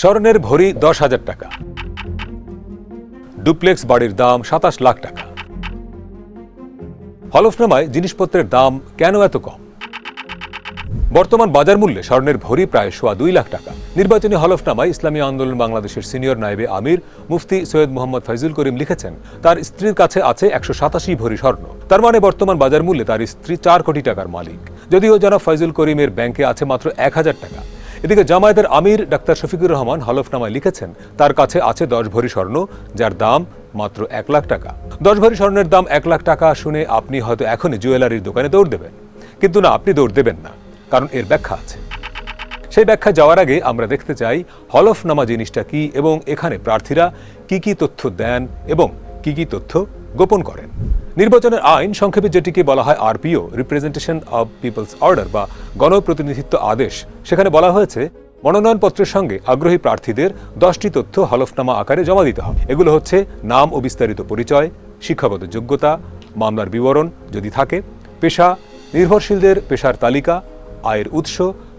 স্বর্ণের ভরি দশ হাজার টাকা। ডুপ্লেক্স বাড়ির দাম সাতাশ লাখ টাকা। হলফনামায় জিনিসপত্রের দাম কেন এত কম? বর্তমান বাজার মূল্যে স্বর্ণের ভরি প্রায় সোয়া দুই লাখ টাকা। নির্বাচনী হলফনামায় ইসলামী আন্দোলন বাংলাদেশের সিনিয়র নায়েবে আমির মুফতি সৈয়দ মোহাম্মদ ফাইজুল করিম লিখেছেন, তার স্ত্রীর কাছে আছে একশো সাতাশি ভরি স্বর্ণ। তার মানে বর্তমান বাজার মূল্যে তার স্ত্রী চার কোটি টাকার মালিক। যদিও জনাব ফাইজুল করিমের ব্যাংকে আছে মাত্র এক হাজার টাকা। এদিকে জামায়াতের আমির ডাক্তার শফিকুর রহমান হলফনামায় লিখেছেন, তার কাছে আছে দশ ভরি স্বর্ণ, যার দাম মাত্র এক লাখ টাকা। দশ ভরি স্বর্ণের দাম এক লাখ টাকা শুনে আপনি হয়তো এখনই জুয়েলারির দোকানে দৌড় দেবেন। কিন্তু না, আপনি দৌড় দেবেন না, কারণ এর ব্যাখ্যা আছে। সেই ব্যাখ্যা যাওয়ার আগে আমরা দেখতে চাই, হলফনামা জিনিসটা কি এবং এখানে প্রার্থীরা কি কি তথ্য দেন এবং কি কি তথ্য গোপন করেন। নির্বাচনের আইন সংক্ষেপে যেটিকে বলা হয় RPO representation of peoples order বা গণপ্রতিনিধিত্ব আদেশ। সেখানে বলা হয়েছে, মনোনয়নপত্রের সঙ্গে আগ্রহী প্রার্থীদের দশটি তথ্য হলফনামা আকারে জমা দিতে হবে। এগুলো হচ্ছে, নাম ও বিস্তারিত পরিচয়, শিক্ষাগত যোগ্যতা, মামলার বিবরণ যদি থাকে, পেশা, নির্ভরশীলদের পেশার তালিকা, আয়ের উৎস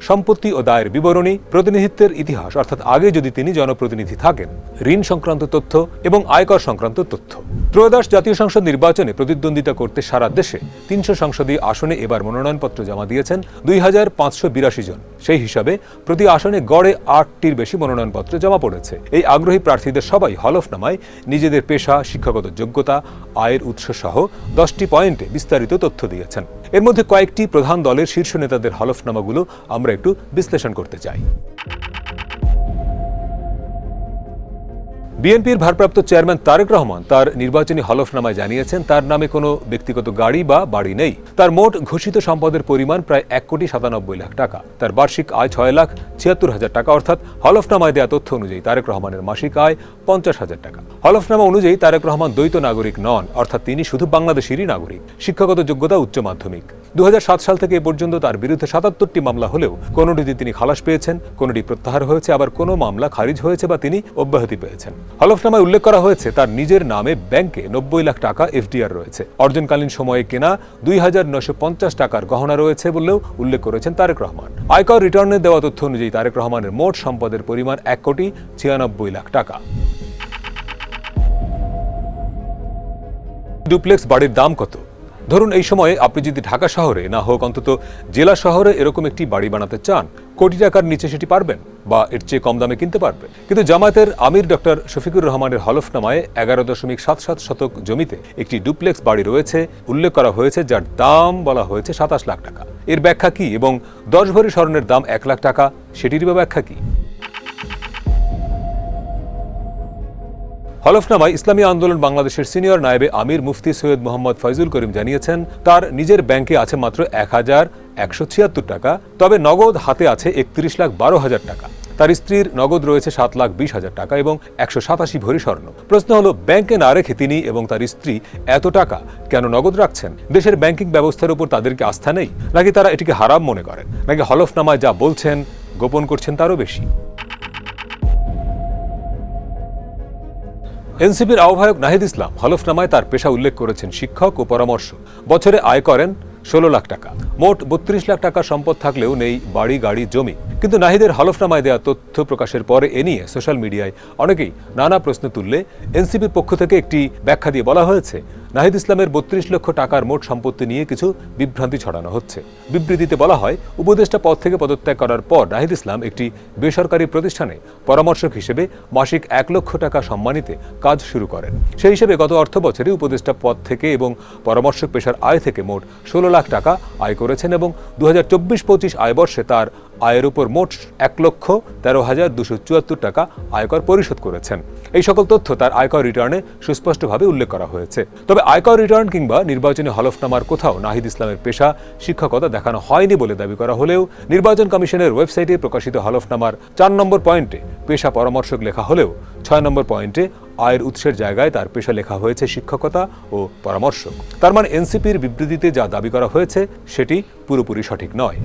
সম্পত্তি ও দায়ের বিবরণী, প্রতিনিধিত্বের ইতিহাস, অর্থাৎ আগে যদি তিনি জনপ্রতিনিধি থাকেন, ঋণ সংক্রান্ত তথ্য এবং আয়কর সংক্রান্ত তথ্য। ত্রয়োদশ জাতীয় সংসদ নির্বাচনে প্রতিদ্বন্দ্বিতা করতে সারা দেশে তিনশো সংসদীয় আসনে এবার মনোনয়নপত্র জমা দিয়েছেন দুই হাজার পাঁচশো বিরাশি জন। সেই হিসাবে প্রতি আসনে গড়ে আটটির বেশি মনোনয়নপত্র জমা পড়েছে। এই আগ্রহী প্রার্থীদের সবাই হলফনামায় নিজেদের পেশা, শিক্ষাগত যোগ্যতা, আয়ের উৎস সহ দশটি পয়েন্টে বিস্তারিত তথ্য দিয়েছেন। এর মধ্যে কয়েকটি প্রধান দলের শীর্ষ নেতাদের হলফনামাগুলো আমরা একটু বিশ্লেষণ করতে চাই বিএনপির ভারপ্রাপ্ত চেয়ারম্যান তারেক রহমান তার নির্বাচনী হলফনামায় জানিয়েছেন, তার নামে কোনো ব্যক্তিগত গাড়ি বা বাড়ি নেই। তার মোট ঘোষিত সম্পদের পরিমাণ প্রায় এক কোটি সাতানব্বই লাখ টাকা। তার বার্ষিক আয় ছয় লাখ ছিয়াত্তর হাজার টাকা, অর্থাৎ হলফনামায় দেওয়া তথ্য অনুযায়ী তারেক রহমানের মাসিক আয় পঞ্চাশ হাজার টাকা। হলফনামা অনুযায়ী তারেক রহমান দ্বৈত নাগরিক নন, অর্থাৎ তিনি শুধু বাংলাদেশেরই নাগরিক। শিক্ষাগত যোগ্যতা উচ্চ মাধ্যমিক। দু হাজার সাত সাল থেকে এ পর্যন্ত তার বিরুদ্ধে সাতাত্তরটি মামলা হলেও কোনোটিতে তিনি খালাস পেয়েছেন, কোনোটি প্রত্যাহার হয়েছে, আবার কোনো মামলা খারিজ হয়েছে বা তিনি অব্যাহতি পেয়েছেন। হলফনামায় উল্লেখ করা হয়েছে, তার নিজের নামে ব্যাংকে নব্বই লাখ টাকা এফডিআর রয়েছে। অর্জনকালীন সময়ে কেনা দুই হাজার নশো পঞ্চাশ টাকার গহনা রয়েছে বলেও উল্লেখ করেছেন তারেক রহমান। আয়কর রিটার্নে দেওয়া তথ্য অনুযায়ী তারেক রহমানের মোট সম্পদের পরিমাণ এক কোটি ছিয়ানব্বই লাখ টাকা। ডুপ্লেক্স বাড়ির দাম কত? ধরুন, এই সময়ে আপনি যদি ঢাকা শহরে, না হোক অন্তত জেলা শহরে এরকম একটি বাড়ি বানাতে চান, কোটি টাকার নিচে সেটি পারবেন বা এর চেয়ে কম দামে কিনতে পারবেন কিন্তু জামায়াতের আমির ডক্টর শফিকুর রহমানের হলফনামায় এগারো দশমিক সাত সাত শতক জমিতে একটি ডুপ্লেক্স বাড়ি রয়েছে, উল্লেখ করা হয়েছে, যার দাম বলা হয়েছে সাতাশ লাখ টাকা। এর ব্যাখ্যা কি এবং দশ ভরি স্বর্ণের দাম এক লাখ টাকা, সেটির বা ব্যাখ্যা কি? হলফনামায় ইসলামী আন্দোলন বাংলাদেশের সিনিয়র নায়েবে আমির মুফতি সৈয়দ মোহাম্মদ ফয়জুল করিম জানিয়েছেন, তার নিজের ব্যাংকে আছে মাত্র এক হাজার একশো ছিয়াত্তর টাকা, তবে নগদ হাতে আছে একত্রিশ লাখ বারো হাজার টাকা। তার স্ত্রীর নগদ রয়েছে সাত লাখ বিশ হাজার টাকা এবং একশো সাতাশি ভরি স্বর্ণ। প্রশ্ন হলো, ব্যাংকে না রেখে তিনি এবং তার স্ত্রী এত টাকা কেন নগদ রাখছেন? দেশের ব্যাংকিং ব্যবস্থার উপর তাদেরকে আস্থা নেই? নাকি তারা এটিকে হারাম মনে করেন? নাকি হলফনামায় যা বলছেন, গোপন করছেন তারও বেশি? এনসিপির আহ্বায়ক নাহিদ ইসলাম হলফনামায় তার পেশা উল্লেখ করেছেন শিক্ষক ও পরামর্শ। বছরে আয় করেন ষোলো লাখ টাকা। মোট বত্রিশ লাখ টাকা সম্পদ থাকলেও নেই বাড়ি, গাড়ি, জমি। কিন্তু নাহিদের হলফনামায় দেওয়া তথ্য প্রকাশের পরে এ নিয়ে সোশ্যাল মিডিয়ায় অনেকেই নানা প্রশ্ন তুললে এনসিপির পক্ষ থেকে একটি ব্যাখ্যা দিয়ে বলা হয়েছে নাহিদ ইসলামের বত্রিশ লক্ষ টাকার মোট সম্পত্তি নিয়ে কিছু বিভ্রান্তি ছড়ানো হচ্ছে। বিবৃতিতে বলা হয়, উপদেষ্টা পদ থেকে পদত্যাগ করার পর নাহিদ ইসলাম একটি বেসরকারি প্রতিষ্ঠানে পরামর্শক হিসেবে মাসিক এক লক্ষ টাকা সম্মানিতে কাজ শুরু করেন। সেই হিসেবে গত অর্থ বছরে উপদেষ্টা পদ থেকে এবং পরামর্শক পেশার আয় থেকে মোট ষোলো লাখ টাকা আয় করেছেন এবং দু হাজার চব্বিশ পঁচিশ আয় বর্ষে তার আয়ের উপর মোট এক লক্ষ তেরো হাজার দুশো চুয়াত্তর টাকা আয়কর পরিশোধ করেছেন। এই সকল তথ্য তার আয়কর রিটার্নে সুস্পষ্টভাবে উল্লেখ করা হয়েছে। তবে আয়কর রিটার্ন কিংবা নির্বাচনী হলফনামার কোথাও নাহিদ ইসলামের পেশা, শিক্ষকতা দেখানো হয়নি বলে দাবি করা হলেও নির্বাচন কমিশনের ওয়েবসাইটে প্রকাশিত হলফনামার চার নম্বর পয়েন্টে পেশা পরামর্শক লেখা হলেও ছয় নম্বর পয়েন্টে আয়ের উৎসের জায়গায় তার পেশা লেখা হয়েছে শিক্ষকতা ও পরামর্শক। তার মানে এনসিপির বিবৃতিতে যা দাবি করা হয়েছে, সেটি পুরোপুরি সঠিক নয়।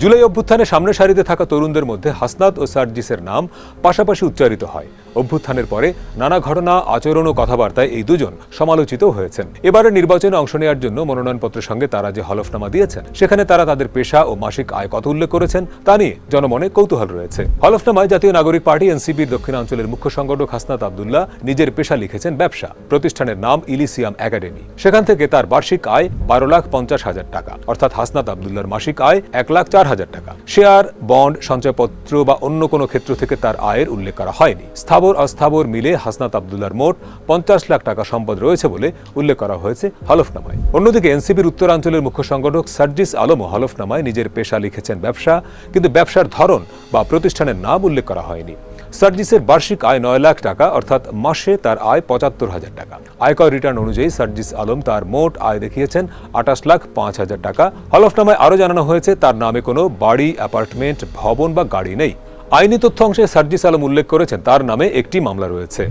জুলাই অভ্যুত্থানে সামনের সারিতে থাকা তরুণদের মধ্যে হাসনাত ও সার্জিসের নাম পাশাপাশি উচ্চারিত হয়। অভ্যুত্থানের পরে নানা ঘটনা, আচরণ ও কথাবার্তায় এই দুজন সমালোচিত হয়েছেন। এবারে নির্বাচনে অংশ নেওয়ার জন্য মনোনয়নপত্রের সঙ্গে তারা যে হলফনামা দিয়েছেন, সেখানে তারা তাদের পেশা ও মাসিক আয় কত উল্লেখ করেছেন, তা নিয়ে জনমনে কৌতূহল রয়েছে। হলফনামায় জাতীয় নাগরিক পার্টি, এনসিপির দক্ষিণাঞ্চলের মুখ্য সংগঠক হাসনাত আবদুল্লাহ নিজের পেশা লিখেছেন ব্যবসা। প্রতিষ্ঠানের নাম ইলিসিয়াম একাডেমি। সেখান থেকে তার বার্ষিক আয় বারো লাখ পঞ্চাশ হাজার টাকা। অর্থাৎ হাসনাত আবদুল্লার মাসিক আয় এক লাখ চার হাজার টাকা। শেয়ার, বন্ড, সঞ্চয়পত্র বা অন্য কোনো ক্ষেত্র থেকে তার আয়ের উল্লেখ করা হয়নি। স্থাবর, অস্থাবর মিলে হাসনাত আবদুল্লার মোট পঞ্চাশ লাখ টাকা সম্পদ রয়েছে বলে উল্লেখ করা হয়েছে হলফনামায়। অন্যদিকে এনসিপির উত্তরাঞ্চলের মুখ্য সংগঠক সার্জিস আলমও হলফনামায় নিজের পেশা লিখেছেন ব্যবসা, কিন্তু ব্যবসার ধরন বা প্রতিষ্ঠানের নাম উল্লেখ করা হয়নি। সার্জিসের বার্ষিক আয় নয় লাখ টাকা, অর্থাৎ মাসে তার আয় পঁচাত্তর হাজার টাকা। আয়কর রিটার্ন অনুযায়ী সার্জিস আলম তার মোট আয় দেখিয়েছেন আঠাশ লাখ পাঁচ হাজার টাকা। হলফনামায় আরও জানানো হয়েছে, তার নামে কোনো বাড়ি, অ্যাপার্টমেন্ট, ভবন বা গাড়ি নেই। আইনি তথ্য অংশে সার্জিস আলম উল্লেখ করেছেন, তার নামে একটি মামলা রয়েছে।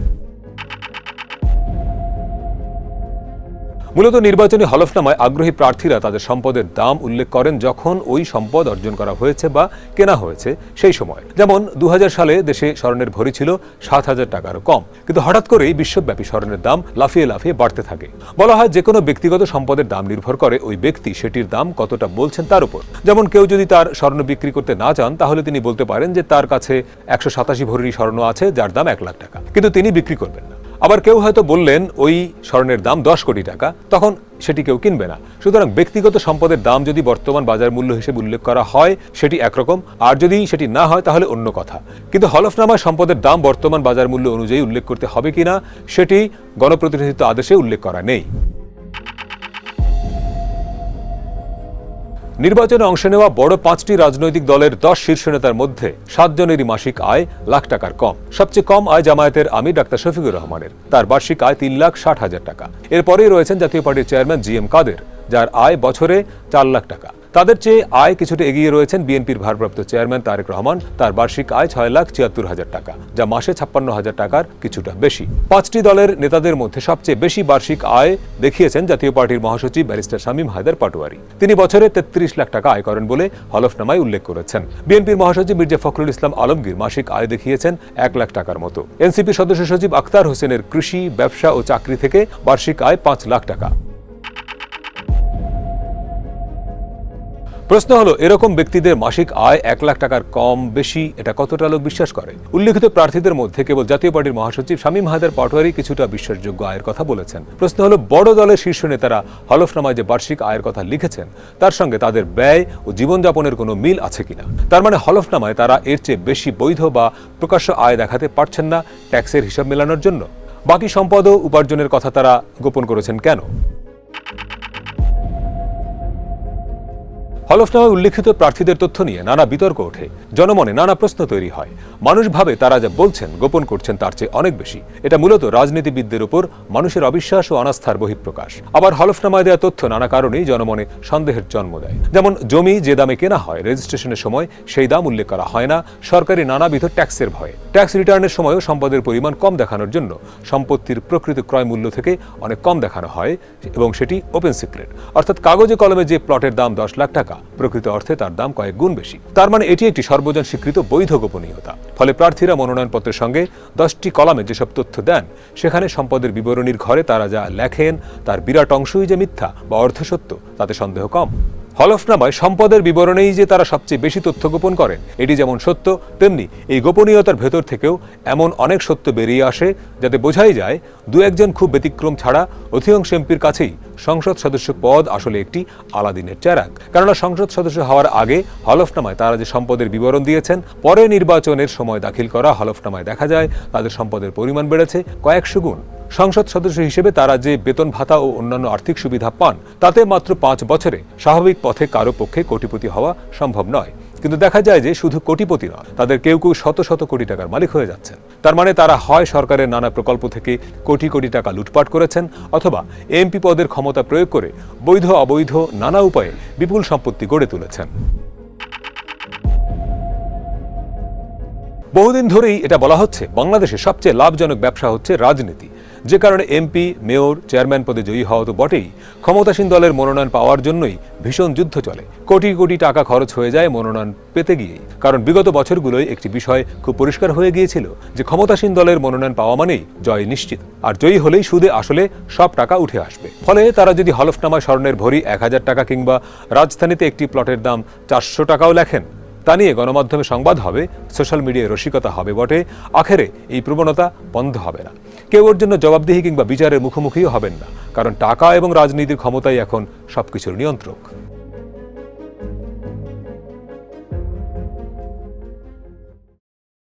মূলত নির্বাচনী হলফনামায় আগ্রহী প্রার্থীরা তাদের সম্পদের দাম উল্লেখ করেন যখন ওই সম্পদ অর্জন করা হয়েছে বা কেনা হয়েছে সেই সময়। যেমন দু সালে দেশে স্বর্ণের ভরি ছিল সাত হাজার টাকারও কম। কিন্তু হঠাৎ করেই বিশ্বব্যাপী স্বর্ণের দাম লাফিয়ে লাফিয়ে বাড়তে থাকে। বলা হয় যে কোনো ব্যক্তিগত সম্পদের দাম নির্ভর করে ওই ব্যক্তি সেটির দাম কতটা বলছেন তার উপর। যেমন, কেউ যদি তার স্বর্ণ বিক্রি করতে না চান, তাহলে তিনি বলতে পারেন যে তার কাছে একশো সাতাশি ভরির স্বর্ণ আছে, যার দাম এক লাখ টাকা। কিন্তু তিনি বিক্রি করবেন না। আবার কেউ হয়তো বললেন, ওই স্বর্ণের দাম দশ কোটি টাকা, তখন সেটি কেউ কিনবে না। সুতরাং ব্যক্তিগত সম্পদের দাম যদি বর্তমান বাজার মূল্য হিসেবে উল্লেখ করা হয়, সেটি একরকম, আর যদি সেটি না হয়, তাহলে অন্য কথা। কিন্তু হলফনামায় সম্পদের দাম বর্তমান বাজার মূল্য অনুযায়ী উল্লেখ করতে হবে কিনা, সেটি গণপ্রতিনিধিত্ব আদেশে উল্লেখ করা নেই। নির্বাচনে অংশ নেওয়া বড় পাঁচটি রাজনৈতিক দলের দশ শীর্ষ নেতার মধ্যে সাতজনেরই মাসিক আয় লাখ টাকার কম। সবচেয়ে কম আয় জামায়াতের আমির ডাক্তার শফিকুর রহমানের। তার বার্ষিক আয় তিন লাখ ষাট হাজার টাকা। এরপরেই রয়েছেন জাতীয় পার্টির চেয়ারম্যান জি এম কাদের, যার আয় বছরে চার লাখ টাকা। তাদের চেয়ে আয় কিছুটা এগিয়ে রয়েছেন বিএনপির ভারপ্রাপ্ত চেয়ারম্যান তারেক রহমান। তার বার্ষিক আয় ছয় লাখ ছিয়াত্তর হাজার টাকা, যা মাসে ছাপ্পান্ন হাজার টাকার কিছুটা বেশি। পাঁচটি দলের নেতাদের মধ্যে সবচেয়ে বেশি বার্ষিক আয় দেখিয়েছেন জাতীয় পার্টির মহাসচিব ব্যারিস্টার শামীম হায়দার পাটোয়ারি। তিনি বছরে তেত্রিশ লাখ টাকা আয় করেন বলে হলফনামায় উল্লেখ করেছেন। বিএনপির মহাসচিব মির্জা ফখরুল ইসলাম আলমগীর মাসিক আয় দেখিয়েছেন এক লাখ টাকার মতো। এনসিপি সদস্য সচিব আক্তার হোসেনের কৃষি, ব্যবসা ও চাকরি থেকে বার্ষিক আয় পাঁচ লাখ টাকা। প্রশ্ন হলো, এরকম ব্যক্তিদের মাসিক আয় এক লাখ টাকার কম বেশি এটা কতটা লোক বিশ্বাস করে? উল্লেখিত প্রার্থীদের মধ্যে কেবল জাতীয় পার্টির মহাসচিব শামীম হায়দার পাটোয়ারি কিছুটা বিশ্বাসযোগ্য আয়ের কথা বলেছেন। প্রশ্ন হলো, বড় দলের শীর্ষ নেতারা হলফনামায় যে বার্ষিক আয়ের কথা লিখেছেন, তার সঙ্গে তাদের ব্যয় ও জীবনযাপনের কোনো মিল আছে কিনা? তার মানে হলফনামায় তারা এর চেয়ে বেশি বৈধ বা প্রকাশ্য আয় দেখাতে পারছেন না ট্যাক্সের হিসাব মেলানোর জন্য। বাকি সম্পদ ও উপার্জনের কথা তারা গোপন করেছেন কেন? হলফনামায় উল্লেখিত প্রার্থীদের তথ্য নিয়ে নানা বিতর্ক ওঠে। জনমনে নানা প্রশ্ন তৈরি হয়। মানুষ ভাবে তারা যা বলছেন, গোপন করছেন তার চেয়ে অনেক বেশি। এটা মূলত রাজনীতিবিদদের উপর মানুষের অবিশ্বাস ও অনাস্থার বহিঃপ্রকাশ। আবার হলফনামায় দেওয়া তথ্য নানা কারণেই জনমনে সন্দেহের জন্ম দেয়। যেমন, জমি যে দামে কেনা হয় রেজিস্ট্রেশনের সময় সেই দাম উল্লেখ করা হয় না। সরকারি নানাবিধ ট্যাক্সের ভয়ে। ট্যাক্স রিটার্নের সময়ও সম্পদের পরিমাণ কম দেখানোর জন্য সম্পত্তির প্রকৃত ক্রয় মূল্য থেকে অনেক কম দেখানো হয়, এবং সেটি ওপেন সিক্রেট। অর্থাৎ কাগজে কলমে যে প্লটের দাম দশ লাখ টাকা প্রকৃত অর্থে তার দাম কয়েক গুণ বেশি। তার মানে এটি একটি সর্বজন স্বীকৃত বৈধ গোপনীয়তা। ফলে প্রার্থীরা মনোনয়নপত্রের সঙ্গে দশটি কলামে যেসব তথ্য দেন, সেখানে সম্পদের বিবরণীর ঘরে তারা যা লেখেন, তার বিরাট অংশই যে মিথ্যা বা অর্ধসত্য, তাতে সন্দেহ কম। হলফনামায় সম্পদের বিবরণেই যে তারা সবচেয়ে বেশি তথ্য গোপন করেন, এটি যেমন সত্য, তেমনি এই গোপনীয়তার ভেতর থেকেও এমন অনেক সত্য বেরিয়ে আসে যাতে বোঝাই যায় দু একজন খুব ব্যতিক্রম ছাড়া অধিকাংশ এমপির কাছেই সংসদ সদস্য পদ আসলে একটি আলাদিনের চেরাক কেননা সংসদ সদস্য হওয়ার আগে হলফনামায় তারা যে সম্পদের বিবরণ দিয়েছেন, পরে নির্বাচনের সময় দাখিল করা হলফনামায় দেখা যায় তাদের সম্পদের পরিমাণ বেড়েছে কয়েকশো গুণ। সংসদ সদস্য হিসেবে তারা যে বেতন ভাতা ও অন্যান্য আর্থিক সুবিধা পান, তাতে মাত্র পাঁচ বছরে স্বাভাবিক পথে কারও পক্ষে কোটিপতি হওয়া সম্ভব নয়। কিন্তু দেখা যায় যে শুধু কোটিপতি নয়, তাদের কেউ কেউ শত শত কোটি টাকার মালিক হয়ে যাচ্ছেন। তার মানে তারা হয় সরকারের নানা প্রকল্প থেকে কোটি কোটি টাকা লুটপাট করেছেন অথবা এমপি পদের ক্ষমতা প্রয়োগ করে বৈধ অবৈধ নানা উপায়ে বিপুল সম্পত্তি গড়ে তুলেছেন। বহুদিন ধরেই এটা বলা হচ্ছে বাংলাদেশে সবচেয়ে লাভজনক ব্যবসা হচ্ছে রাজনীতি। যে কারণে এমপি, মেয়র, চেয়ারম্যান পদে জয়ী হওয়া তো বটেই। ক্ষমতাসীন দলের মনোনয়ন পাওয়ার জন্যই ভীষণ যুদ্ধ চলে। কোটি কোটি টাকা খরচ হয়ে যায় মনোনয়ন পেতে গিয়েই। কারণ বিগত বছরগুলোয় একটি বিষয় খুব পরিষ্কার হয়ে গিয়েছিল যে ক্ষমতাসীন দলের মনোনয়ন পাওয়া মানেই জয় নিশ্চিত। আর জয়ী হলেই সুদে আসলে সব টাকা উঠে আসবে। ফলে তারা যদি হলফনামায় স্বর্ণের ভরি এক হাজার টাকা কিংবা রাজধানীতে একটি প্লটের দাম চারশো টাকাও লেখেন তা নিয়ে গণমাধ্যমে সংবাদ হবে, সোশ্যাল মিডিয়ায় রসিকতা হবে বটে। আখেরে এই প্রবণতা বন্ধ হবে না। কেউ ওর জন্য জবাবদিহি কিংবা বিচারের মুখোমুখিও হবেন না। কারণ টাকা এবং রাজনীতির ক্ষমতাই এখন সবকিছুর নিয়ন্ত্রক।